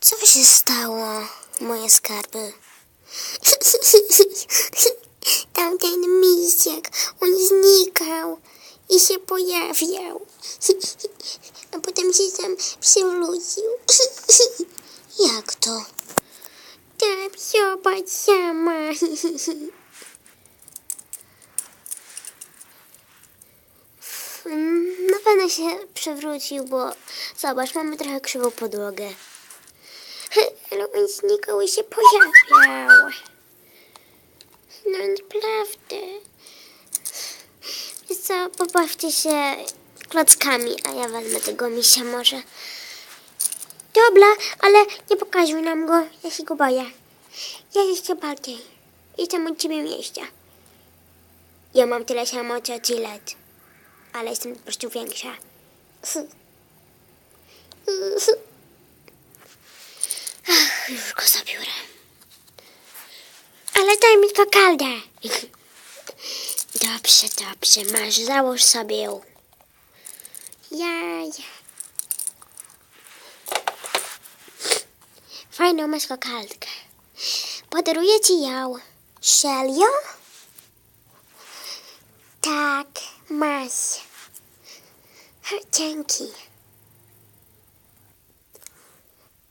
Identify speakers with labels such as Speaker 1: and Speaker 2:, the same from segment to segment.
Speaker 1: Co się stało, moje skarby? Tamten misiek, on znikał i się pojawiał. A potem się tam przywrócił. Jak to? Tak, zobacz sama. Na pewno się przewrócił, bo zobacz, mamy trochę krzywą podłogę. Ale on znikał i się pojawiał. No naprawdę. Wiesz co, pobawcie się klockami, a ja wezmę tego misia może. Dobra, ale nie pokazuj nam go, ja się go boję. Ja jeszcze bardziej. Jestem od ciebie miejsca. Ja mam tyle samo co ty lat, ale jestem po prostu większa. Ach, już go zabiorę. Ale daj mi kokaldę. Dobrze, dobrze, masz, załóż sobie ją. Jaj. Fajną masz kokaldkę. Podaruję ci ją. Serio? Tak, masz. Dzięki.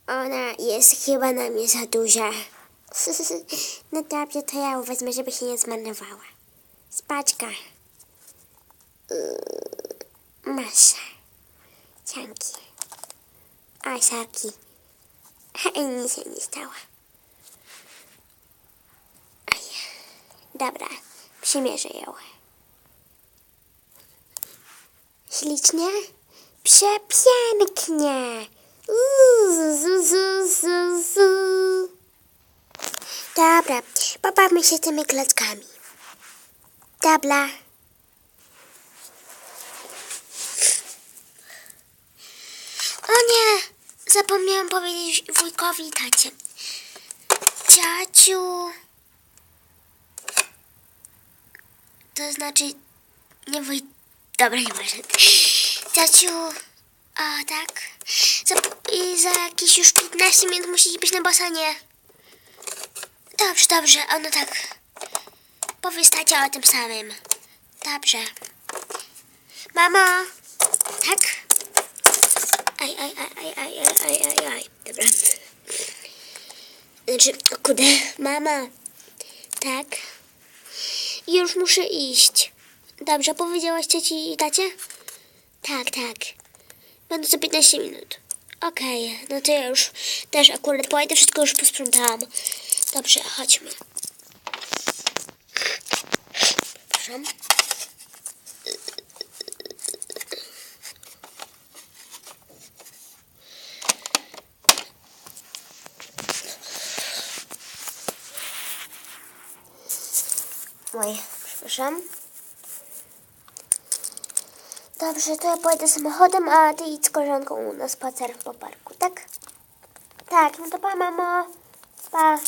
Speaker 1: Ona jest chyba na mnie za duża. No dobrze, to ja wezmę, żeby się nie zmarnowała. Spaczka. Yy, Masz. Dzięki. Oj, sarki. Nic się nie stało. Dobra, przymierzę ją. Ślicznie? Przepięknie! Uuu, zu, zu, zu, zu. Dobra, pobawmy się tymi klockami. Dobra. O nie! Zapomniałam powiedzieć wujkowi i tacie. Ciaciu. To znaczy... Nie wuj... Dobra, nie może. Ciaciu. O, tak. Za, I za jakieś już 15 minut musicie być na basenie. Dobrze, dobrze. A no tak. Powiedz tacie o tym samym. Dobrze. Mamo. Tak? Aj, aj, aj, aj, aj, aj, aj, aj, aj. Dobra. Znaczy, o kurde, mama. Tak? Już muszę iść. Dobrze, powiedziałaś ci i tacie? Tak, tak. Będę za 15 minut. Okej, no to ja już też akurat pojadę, wszystko już posprzątałam. Dobrze, chodźmy. Proszę. Oj, przepraszam. Dobrze, to ja pojedę samochodem, a ty idź z koleżanką na spacer po parku, tak? Tak, no to pa, mamo. Pa.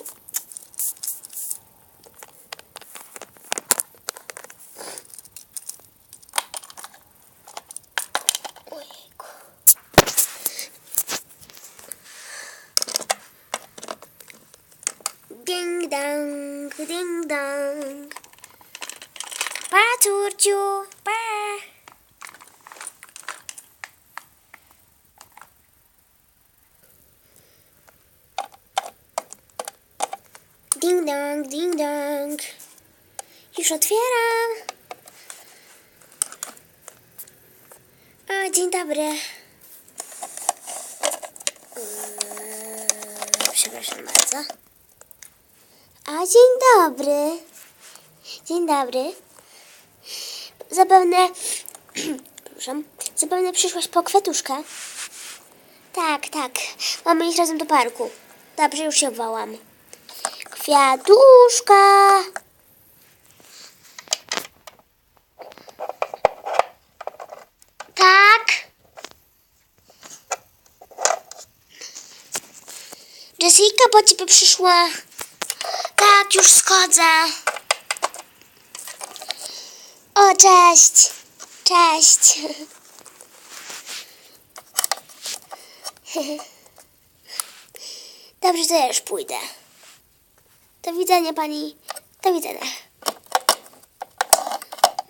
Speaker 1: Ding dong, ding dong. Pa, Turciu, pa. Ding dong, ding dong. Już otwieram. O, dzień dobry. Eee, Przepraszam bardzo. A, dzień dobry. Dzień dobry. Zapewne... Przepraszam. Zapewne przyszłaś po kwiatuszkę? Tak, tak. Mamy iść razem do parku. Dobrze, już się wołam. Kwiatuszka. Tak. Jessica po ciebie przyszła. Tak, już schodzę. O, cześć! Cześć! Dobrze, to ja już pójdę. Do widzenia, pani. Do widzenia.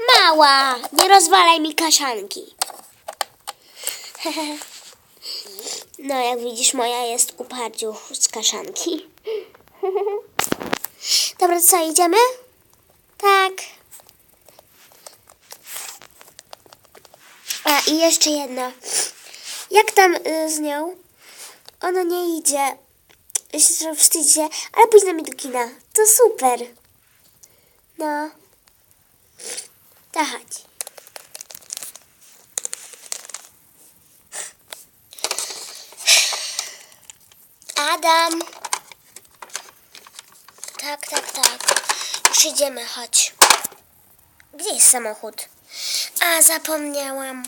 Speaker 1: Mała, nie rozwalaj mi kaszanki. No, jak widzisz, moja jest uparciu z kaszanki. Dobra, co, idziemy? Tak. A, i jeszcze jedno. Jak tam y, z nią? Ona nie idzie. Się trochę wstydzę, ale pójdź z nami do kina. To super. No. To chodź. Adam. Tak, tak, tak. Już idziemy, chodź. Gdzie jest samochód? A, zapomniałam.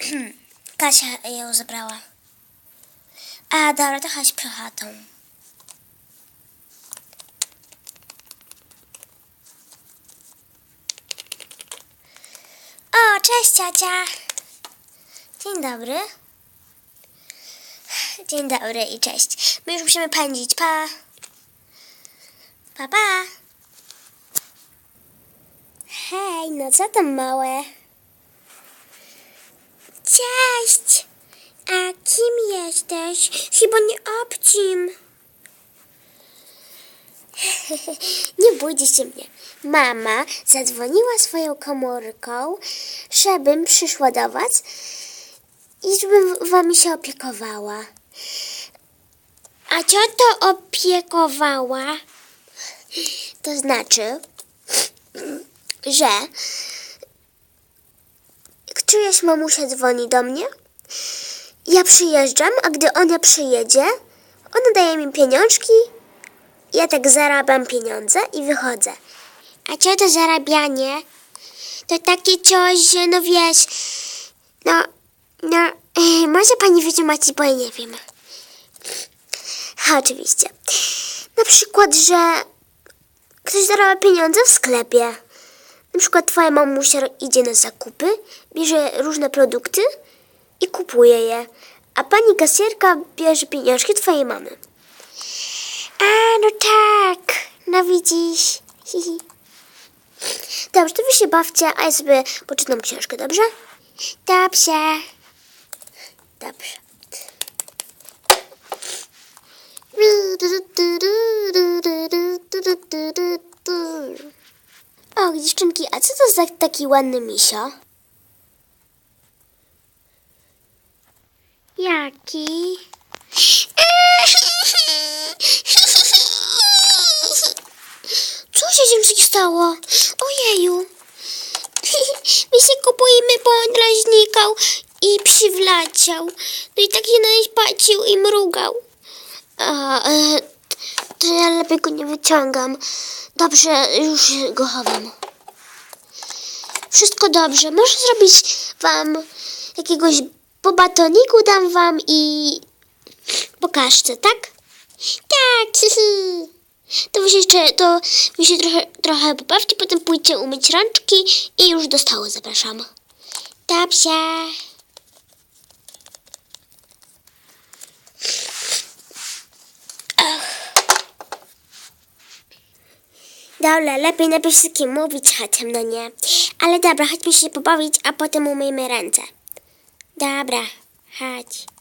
Speaker 1: Kasia ją zabrała. A, dobra, to chodź cześć ciocia. Dzień dobry. Dzień dobry i cześć. My już musimy pędzić. Pa. Pa, pa. Hej, no co tam małe? Cześć. A kim jesteś? Chyba nie obcim. nie bójcie się mnie. Mama zadzwoniła swoją komórką, żebym przyszła do was i żebym wami się opiekowała. A co to opiekowała? To znaczy, że czyjaś mamusia dzwoni do mnie, ja przyjeżdżam, a gdy ona przyjedzie, ona daje mi pieniążki, ja tak zarabiam pieniądze i wychodzę. A co to zarabianie? To takie coś, że no wiesz, no, no, może pani wytłumaczyć, bo ja nie wiem. Oczywiście. Na przykład, że ktoś zarabia pieniądze w sklepie. Na przykład twoja mamusia idzie na zakupy, bierze różne produkty i kupuje je. A pani kasjerka bierze pieniążki twojej mamy. A, no tak. No widzisz. Hihi. Dobrze, to wy się bawcie, a ja sobie poczytam książkę, dobrze? Dobrze. Dobrze. O, dziewczynki, a co to za taki ładny misio? Jaki? Się dziewczynki stało? Ojeju. My się kupujemy, bo on draźnikał i przywleciał. No i tak się na nas patrzył i mrugał. A, e, to ja lepiej go nie wyciągam. Dobrze, już go chowam. Wszystko dobrze. Może zrobić wam jakiegoś po batoniku dam wam i pokażcie, tak? Tak. wy to się trochę, trochę pobawcie, potem pójdźcie umyć rączki i już do stołu zapraszam. Dobrze. Dobra, lepiej najpierw wszystkim mówić chodźmy, no nie. Ale dobra, chodźmy się pobawić, a potem umyjmy ręce. Dobra, chodź.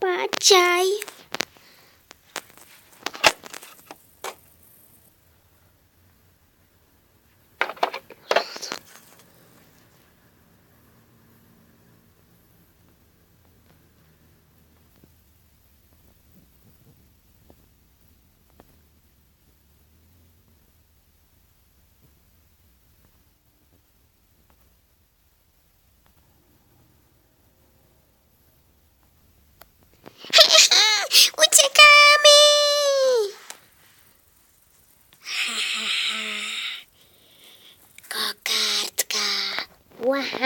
Speaker 1: Bye, Jay.